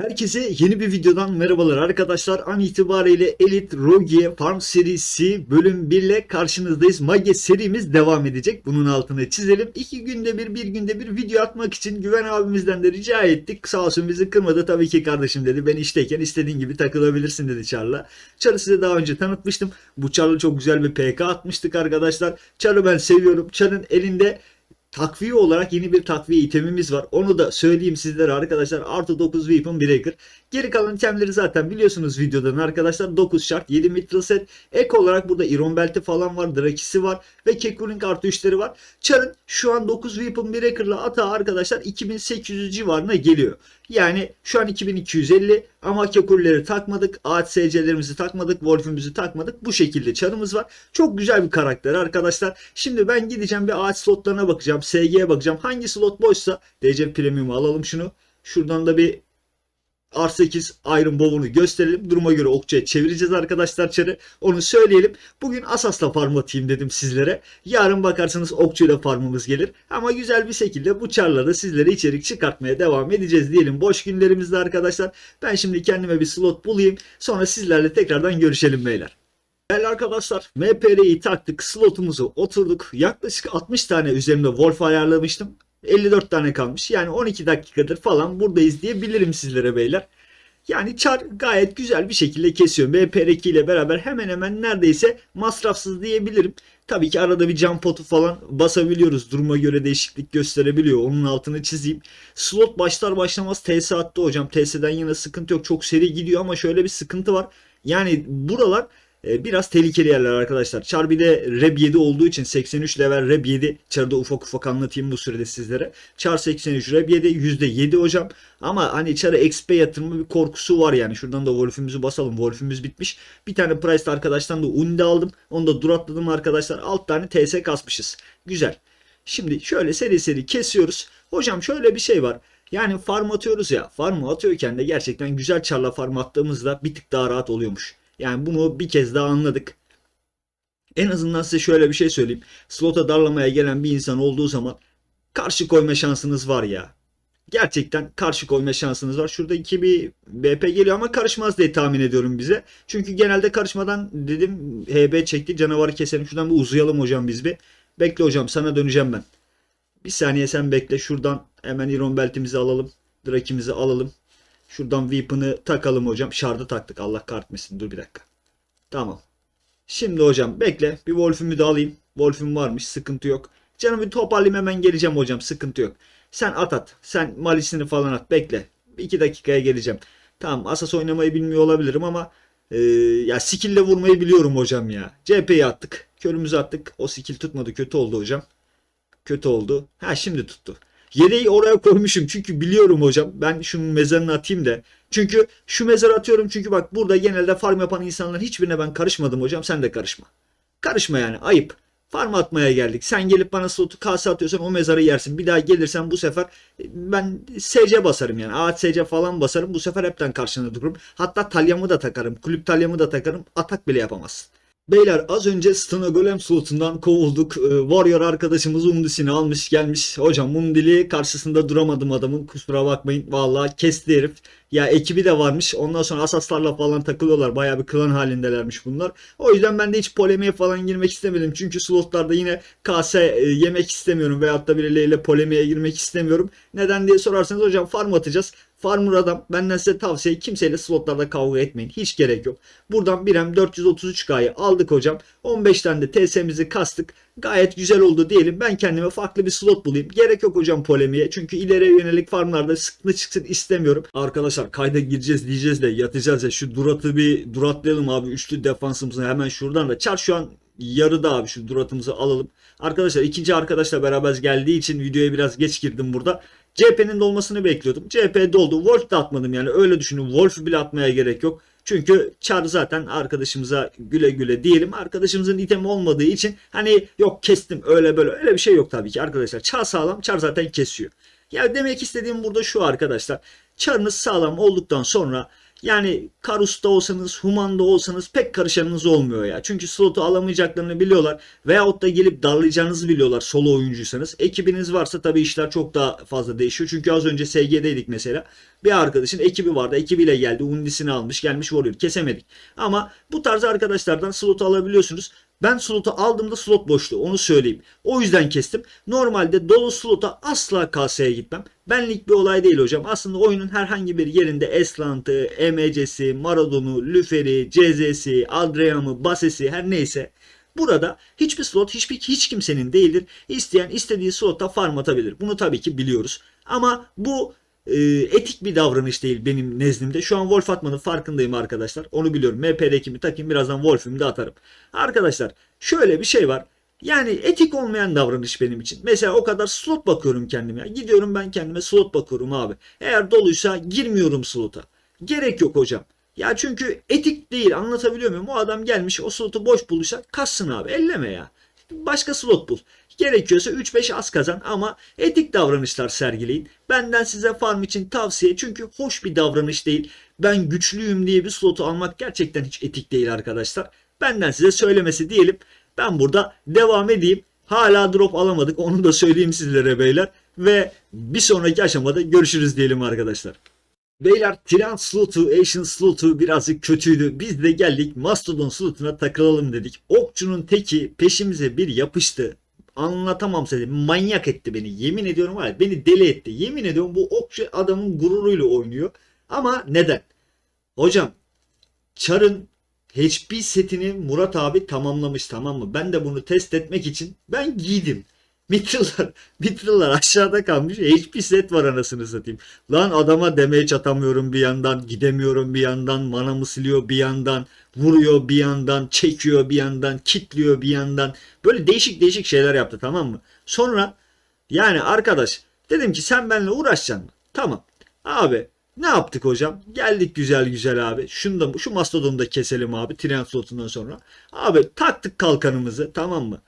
Herkese yeni bir videodan merhabalar arkadaşlar. An itibariyle Elite Rogue Farm serisi bölüm 1 ile karşınızdayız. Mage serimiz devam edecek. Bunun altını çizelim. İki günde bir, bir günde bir video atmak için Güven abimizden de rica ettik. Sağ olsun bizi kırmadı. Tabii ki kardeşim dedi. Ben işteyken istediğin gibi takılabilirsin dedi Char'la. Char'ı size daha önce tanıtmıştım. Bu Char'la çok güzel bir PK atmıştık arkadaşlar. Char'ı ben seviyorum. Char'ın elinde takviye olarak yeni bir takviye itemimiz var. Onu da söyleyeyim sizlere arkadaşlar. Artı 9 Weapon Breaker. Geri kalan itemleri zaten biliyorsunuz videodan arkadaşlar. 9 şart 7 mitral set. Ek olarak burada Iron Belt'i falan var. Drakisi var. Ve Kekuling artı 3'leri var. Char'ın şu an 9 Weapon Breaker'la atağı arkadaşlar 2800 civarına geliyor. Yani şu an 2250 ama Kekulleri takmadık. Ağaç SC'lerimizi takmadık. Wolf'ümüzü takmadık. Bu şekilde çarımız var. Çok güzel bir karakter arkadaşlar. Şimdi ben gideceğim bir ağaç slotlarına bakacağım. SG'ye bakacağım. Hangi slot boşsa DC Premium'u alalım şunu. Şuradan da bir R8 Iron Bow'unu gösterelim. Duruma göre okçuya çevireceğiz arkadaşlar çarı. Onu söyleyelim. Bugün Asas'la farm atayım dedim sizlere. Yarın bakarsanız okçuyla farmımız gelir. Ama güzel bir şekilde bu çarla da sizlere içerik çıkartmaya devam edeceğiz diyelim. Boş günlerimizde arkadaşlar. Ben şimdi kendime bir slot bulayım. Sonra sizlerle tekrardan görüşelim beyler. Değerli arkadaşlar MPR'yi taktık slotumuzu oturduk yaklaşık 60 tane üzerinde Wolf ayarlamıştım 54 tane kalmış yani 12 dakikadır falan buradayız diyebilirim sizlere beyler. Yani çar gayet güzel bir şekilde kesiyor. MP2 ile beraber hemen hemen neredeyse masrafsız diyebilirim. Tabii ki arada bir cam potu falan basabiliyoruz. Duruma göre değişiklik gösterebiliyor. Onun altını çizeyim. Slot başlar başlamaz TS attı hocam. TS'den yine sıkıntı yok. Çok seri gidiyor ama şöyle bir sıkıntı var. Yani buralar biraz tehlikeli yerler arkadaşlar. Char bir de Reb 7 olduğu için 83 level Reb 7. Char'da ufak ufak anlatayım bu sürede sizlere. Char 83 Reb 7 %7 hocam. Ama hani Char'a XP yatırımı bir korkusu var yani. Şuradan da Wolf'ümüzü basalım. Wolf'ümüz bitmiş. Bir tane Price arkadaştan da Undi aldım. Onu da duratladım arkadaşlar. Alt tane TS kasmışız. Güzel. Şimdi şöyle seri seri kesiyoruz. Hocam şöyle bir şey var. Yani farm atıyoruz ya. Farm atıyorken de gerçekten güzel charla farm attığımızda bir tık daha rahat oluyormuş. Yani bunu bir kez daha anladık. En azından size şöyle bir şey söyleyeyim. Slota darlamaya gelen bir insan olduğu zaman karşı koyma şansınız var ya. Gerçekten karşı koyma şansınız var. Şurada iki bir BP geliyor ama karışmaz diye tahmin ediyorum bize. Çünkü genelde karışmadan dedim HB çekti canavarı keselim. Şuradan bir uzayalım hocam biz bir. Bekle hocam sana döneceğim ben. Bir saniye sen bekle. Şuradan hemen Iron Belt'imizi alalım. Drakimizi alalım. Şuradan Weapon'ı takalım hocam. Shard'ı taktık. Allah kahretmesin. Dur bir dakika. Tamam. Şimdi hocam bekle. Bir Wolf'ümü de alayım. Wolf'üm varmış. Sıkıntı yok. Canım bir toparlayayım hemen geleceğim hocam. Sıkıntı yok. Sen at at. Sen malisini falan at. Bekle. Bir iki dakikaya geleceğim. Tamam Asas oynamayı bilmiyor olabilirim ama e, ya skill'le vurmayı biliyorum hocam ya. CHP'yi attık. Körümüzü attık. O skill tutmadı. Kötü oldu hocam. Kötü oldu. Ha şimdi tuttu. Yedeği oraya koymuşum çünkü biliyorum hocam. Ben şunun mezarını atayım da. Çünkü şu mezarı atıyorum çünkü bak burada genelde farm yapan insanların hiçbirine ben karışmadım hocam. Sen de karışma. Karışma yani ayıp. Farm atmaya geldik. Sen gelip bana slotu kase atıyorsan o mezarı yersin. Bir daha gelirsen bu sefer e, ben SC basarım yani. Ağaç SC falan basarım. Bu sefer hepten karşına dururum. Hatta talyamı da takarım. Kulüp talyamı da takarım. Atak bile yapamazsın. Beyler az önce Stana Golem slotundan kovulduk. Ee, Warrior arkadaşımız Undis'ini almış gelmiş. Hocam Undili karşısında duramadım adamın. Kusura bakmayın. Vallahi kesti herif. Ya ekibi de varmış. Ondan sonra asaslarla falan takılıyorlar. Bayağı bir klan halindelermiş bunlar. O yüzden ben de hiç polemiğe falan girmek istemedim. Çünkü slotlarda yine kase yemek istemiyorum. Veyahut da birileriyle polemiğe girmek istemiyorum. Neden diye sorarsanız hocam farm atacağız. Farmer adam benden size tavsiye kimseyle slotlarda kavga etmeyin. Hiç gerek yok. Buradan 1M 433K'yı aldık hocam. 15 tane de TS'mizi kastık. Gayet güzel oldu diyelim. Ben kendime farklı bir slot bulayım. Gerek yok hocam polemiğe. Çünkü ileriye yönelik farmlarda sıkıntı çıksın istemiyorum. Arkadaşlar kayda gireceğiz diyeceğiz de yatacağız ya. Şu duratı bir duratlayalım abi. Üçlü defansımızı hemen şuradan da. Çar şu an yarıda abi şu duratımızı alalım. Arkadaşlar ikinci arkadaşla beraber geldiği için videoya biraz geç girdim burada. CHP'nin dolmasını bekliyordum. CHP doldu. Wolf da atmadım yani öyle düşünün. Wolf bile atmaya gerek yok. Çünkü Char zaten arkadaşımıza güle güle diyelim. Arkadaşımızın itemi olmadığı için hani yok kestim öyle böyle öyle bir şey yok tabii ki arkadaşlar. Char sağlam. Char zaten kesiyor. Ya demek istediğim burada şu arkadaşlar. Char'ınız sağlam olduktan sonra Yani Karus'ta olsanız, Human'da olsanız pek karışanınız olmuyor ya. Çünkü slotu alamayacaklarını biliyorlar. Veyahut da gelip darlayacağınızı biliyorlar solo oyuncuysanız. Ekibiniz varsa tabii işler çok daha fazla değişiyor. Çünkü az önce SG'deydik mesela. Bir arkadaşın ekibi vardı. Ekibiyle geldi. Undisini almış. Gelmiş vuruyor. Kesemedik. Ama bu tarz arkadaşlardan slotu alabiliyorsunuz. Ben slotu aldığımda slot boştu onu söyleyeyim. O yüzden kestim. Normalde dolu slota asla kaseye gitmem. Benlik bir olay değil hocam. Aslında oyunun herhangi bir yerinde Eslant'ı, EMC'si, Maradon'u, Lüfer'i, CZ'si, Adriam'ı, Bases'i her neyse Burada hiçbir slot hiçbir hiç kimsenin değildir. İsteyen istediği slota farm atabilir. Bunu tabii ki biliyoruz. Ama bu e, etik bir davranış değil benim nezdimde. Şu an Wolf atmanın farkındayım arkadaşlar. Onu biliyorum. MP'dekimi takayım birazdan Wolf'ümü de atarım. Arkadaşlar şöyle bir şey var. Yani etik olmayan davranış benim için. Mesela o kadar slot bakıyorum kendime. Gidiyorum ben kendime slot bakıyorum abi. Eğer doluysa girmiyorum slota. Gerek yok hocam. Ya çünkü etik değil anlatabiliyor muyum? O adam gelmiş o slotu boş bulursa kassın abi elleme ya. Başka slot bul. Gerekiyorsa 3-5 az kazan ama etik davranışlar sergileyin. Benden size farm için tavsiye çünkü hoş bir davranış değil. Ben güçlüyüm diye bir slotu almak gerçekten hiç etik değil arkadaşlar. Benden size söylemesi diyelim. Ben burada devam edeyim. Hala drop alamadık onu da söyleyeyim sizlere beyler. Ve bir sonraki aşamada görüşürüz diyelim arkadaşlar. Beyler Tyrant slotu, Asian slotu birazcık kötüydü. Biz de geldik Mastodon slotuna takılalım dedik. Okçunun teki peşimize bir yapıştı. Anlatamam size. Manyak etti beni. Yemin ediyorum var ya beni deli etti. Yemin ediyorum bu okçu adamın gururuyla oynuyor. Ama neden? Hocam Char'ın HP setini Murat abi tamamlamış tamam mı? Ben de bunu test etmek için ben giydim. Mitriller, mitriller aşağıda kalmış. HP set var anasını satayım. Lan adama demeye çatamıyorum bir yandan. Gidemiyorum bir yandan. Manamı siliyor bir yandan. Vuruyor bir yandan. Çekiyor bir yandan. Kitliyor bir yandan. Böyle değişik değişik şeyler yaptı tamam mı? Sonra yani arkadaş dedim ki sen benimle uğraşacaksın? Tamam. Abi ne yaptık hocam? Geldik güzel güzel abi. Şunu da şu mastodonu da keselim abi. Trend slotundan sonra. Abi taktık kalkanımızı tamam mı?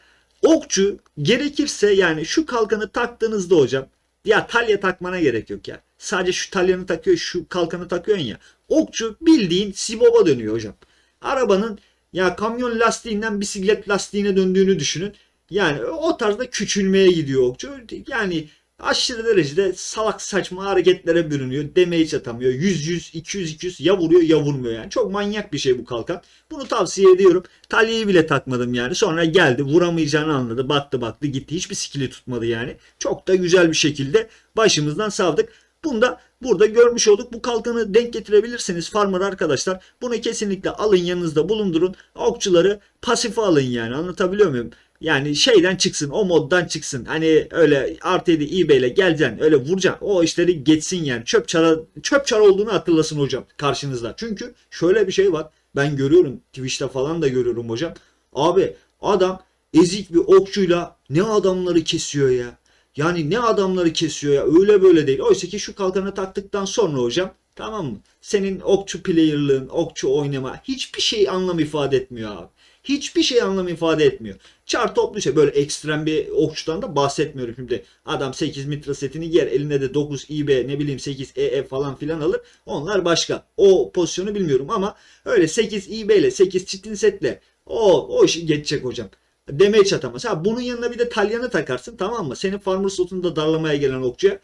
Okçu gerekirse yani şu kalkanı taktığınızda hocam ya talya takmana gerek yok ya. Sadece şu talyanı takıyor şu kalkanı takıyorsun ya. Okçu bildiğin siboba dönüyor hocam. Arabanın ya kamyon lastiğinden bisiklet lastiğine döndüğünü düşünün. Yani o tarzda küçülmeye gidiyor okçu. Yani aşırı derecede salak saçma hareketlere bürünüyor. Demeye çatamıyor. 100 100 200 200 ya vuruyor ya vurmuyor yani. Çok manyak bir şey bu kalkan. Bunu tavsiye ediyorum. Talyayı bile takmadım yani. Sonra geldi vuramayacağını anladı. Baktı baktı gitti. Hiçbir skill'i tutmadı yani. Çok da güzel bir şekilde başımızdan savdık. Bunu da burada görmüş olduk. Bu kalkanı denk getirebilirsiniz farmer arkadaşlar. Bunu kesinlikle alın yanınızda bulundurun. Okçuları pasife alın yani anlatabiliyor muyum? Yani şeyden çıksın o moddan çıksın. Hani öyle artı 7 eBay ile geleceksin öyle vuracaksın. O işleri geçsin yani. Çöp çara, çöp çara olduğunu hatırlasın hocam karşınızda. Çünkü şöyle bir şey var. Ben görüyorum Twitch'te falan da görüyorum hocam. Abi adam ezik bir okçuyla ne adamları kesiyor ya. Yani ne adamları kesiyor ya öyle böyle değil. Oysa ki şu kalkanı taktıktan sonra hocam tamam mı? Senin okçu player'lığın, okçu oynama hiçbir şey anlam ifade etmiyor abi. Hiçbir şey anlam ifade etmiyor. Çar toplu şey böyle ekstrem bir okçudan da bahsetmiyorum şimdi. Adam 8 mitra setini giyer eline de 9 IB ne bileyim 8 EE falan filan alır. Onlar başka. O pozisyonu bilmiyorum ama öyle 8 IB ile 8 çitin setle o, o işi geçecek hocam. Demeye çatamaz. Ha bunun yanına bir de talyanı takarsın tamam mı? Senin farmer slotunu da darlamaya gelen okçuya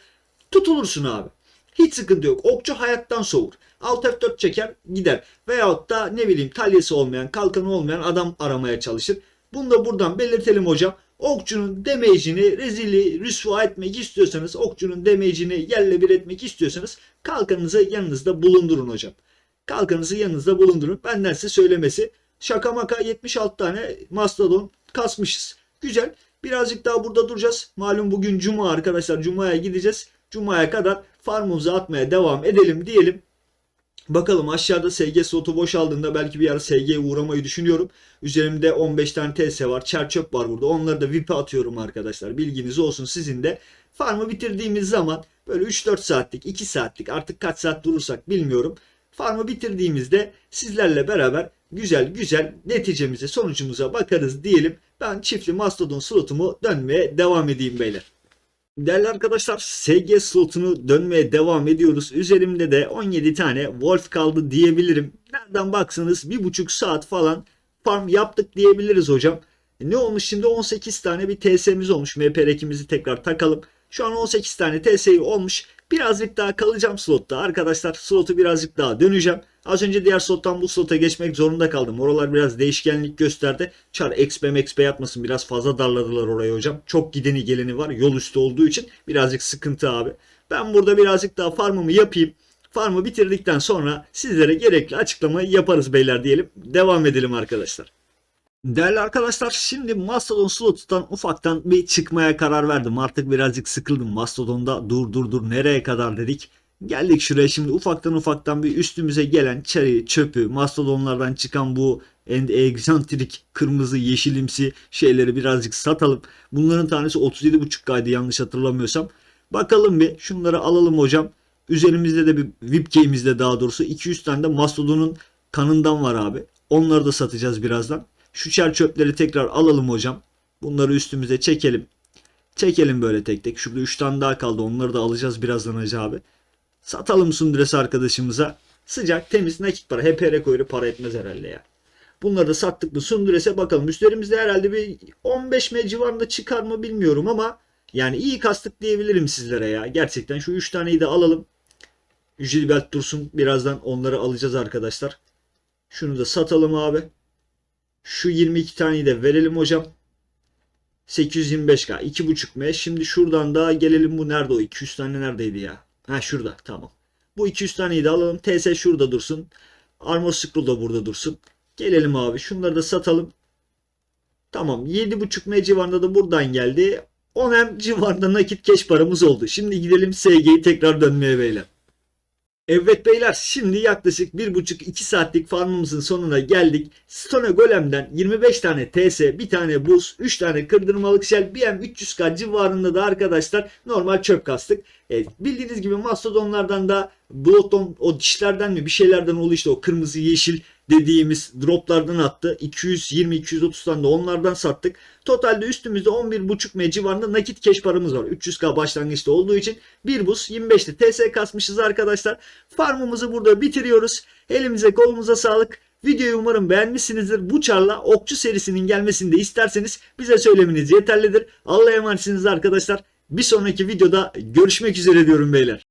tutulursun abi. Hiç sıkıntı yok. Okçu hayattan soğur. Alt F4 çeker gider. Veyahut da ne bileyim talyası olmayan, kalkanı olmayan adam aramaya çalışır. Bunu da buradan belirtelim hocam. Okçunun damage'ini rezili rüsva etmek istiyorsanız, okçunun damage'ini yerle bir etmek istiyorsanız kalkanınızı yanınızda bulundurun hocam. Kalkanınızı yanınızda bulundurun. Benden size söylemesi. Şaka maka 76 tane mastodon kasmışız. Güzel. Birazcık daha burada duracağız. Malum bugün cuma arkadaşlar. Cuma'ya gideceğiz. Cuma'ya kadar farmımızı atmaya devam edelim diyelim. Bakalım aşağıda SG slotu boşaldığında belki bir ara SG'ye uğramayı düşünüyorum. Üzerimde 15 tane TS var. Çer çöp var burada. Onları da VIP'e atıyorum arkadaşlar. Bilginiz olsun sizin de. Farmı bitirdiğimiz zaman böyle 3-4 saatlik, 2 saatlik artık kaç saat durursak bilmiyorum. Farmı bitirdiğimizde sizlerle beraber güzel güzel neticemize sonucumuza bakarız diyelim. Ben çiftli mastodon slotumu dönmeye devam edeyim beyler. Değerli arkadaşlar SG slotunu dönmeye devam ediyoruz. Üzerimde de 17 tane Wolf kaldı diyebilirim. Nereden baksanız bir buçuk saat falan farm yaptık diyebiliriz hocam. E, Ne olmuş şimdi 18 tane bir TS'miz olmuş. MP rekimizi tekrar takalım. Şu an 18 tane TS'yi olmuş. Birazcık daha kalacağım slotta arkadaşlar. Slotu birazcık daha döneceğim. Az önce diğer slottan bu slota geçmek zorunda kaldım. Oralar biraz değişkenlik gösterdi. Çar XP XP yapmasın. Biraz fazla darladılar orayı hocam. Çok gideni geleni var. Yol üstü olduğu için birazcık sıkıntı abi. Ben burada birazcık daha farmımı yapayım. Farmı bitirdikten sonra sizlere gerekli açıklamayı yaparız beyler diyelim. Devam edelim arkadaşlar. Değerli arkadaşlar şimdi Mastodon slot'tan ufaktan bir çıkmaya karar verdim. Artık birazcık sıkıldım Mastodon'da dur dur dur nereye kadar dedik. Geldik şuraya şimdi ufaktan ufaktan bir üstümüze gelen çarı, çöpü, mastodonlardan çıkan bu egzantrik kırmızı yeşilimsi şeyleri birazcık satalım. Bunların tanesi 37.5 kaydı yanlış hatırlamıyorsam. Bakalım bir şunları alalım hocam. Üzerimizde de bir VIP key'imizde daha doğrusu 200 tane de mastodonun kanından var abi. Onları da satacağız birazdan. Şu çer çöpleri tekrar alalım hocam. Bunları üstümüze çekelim. Çekelim böyle tek tek. Şurada 3 tane daha kaldı. Onları da alacağız birazdan hacı abi. Satalım Sundres arkadaşımıza. Sıcak temiz nakit para. HPR koyuru para etmez herhalde ya. Bunları da sattık mı Sundres'e bakalım. Üstlerimizde herhalde bir 15 M civarında çıkar mı bilmiyorum ama yani iyi kastık diyebilirim sizlere ya. Gerçekten şu 3 taneyi de alalım. Jilbert dursun. Birazdan onları alacağız arkadaşlar. Şunu da satalım abi. Şu 22 taneyi de verelim hocam. 825k 2.5 M. Şimdi şuradan da gelelim bu nerede o 200 tane neredeydi ya? Ha şurada tamam. Bu 200 taneyi de alalım. TS şurada dursun. Armor Scroll da burada dursun. Gelelim abi şunları da satalım. Tamam 7.5 M civarında da buradan geldi. 10 M civarında nakit keş paramız oldu. Şimdi gidelim SG'yi tekrar dönmeye beyler. Evet beyler şimdi yaklaşık 1,5-2 saatlik farmımızın sonuna geldik. Stone Golem'den 25 tane TS, bir tane buz, 3 tane kırdırmalık shell, BM 300k civarında da arkadaşlar normal çöp kastık. Evet, bildiğiniz gibi mastodonlardan da Bloodstone o dişlerden mi bir şeylerden oldu işte o kırmızı yeşil dediğimiz droplardan attı. 220-230 tane de onlardan sattık. Totalde üstümüzde 11.5 M civarında nakit keş paramız var. 300k başlangıçta olduğu için bir bus 25'te TS kasmışız arkadaşlar. Farmımızı burada bitiriyoruz. Elimize kolumuza sağlık. Videoyu umarım beğenmişsinizdir. Bu çarla okçu serisinin gelmesini de isterseniz bize söylemeniz yeterlidir. Allah'a emanetsiniz arkadaşlar. Bir sonraki videoda görüşmek üzere diyorum beyler.